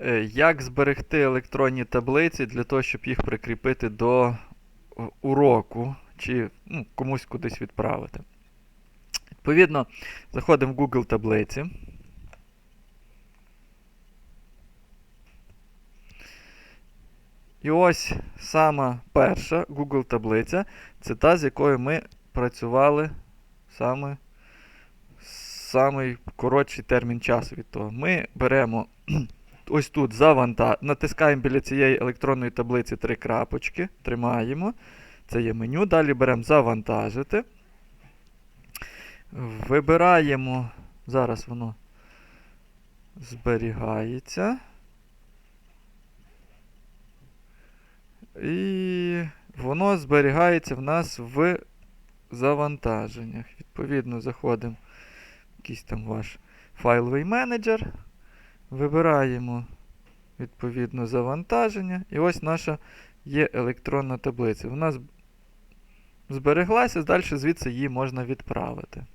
Е, Як зберегти електронні таблиці для того, щоб їх прикріпити до е, уроку чи ну, комусь кудись відправити? Відповідно, заходимо в Google таблиці. І ось сама перша Google таблиця це та, з якою ми працювали саме самий коротший термін часу від того. Ми беремо ось тут заванта... натискаємо біля цієї електронної таблиці три крапочки, тримаємо. Це є меню. Далі беремо завантажити. Вибираємо. Зараз воно зберігається. І воно зберігається в нас в завантаженнях. Відповідно, заходимо в якийсь там ваш файловий менеджер. Вибираємо відповідно завантаження. І ось наша є електронна таблиця. Вона збереглася, далі звідси її можна відправити.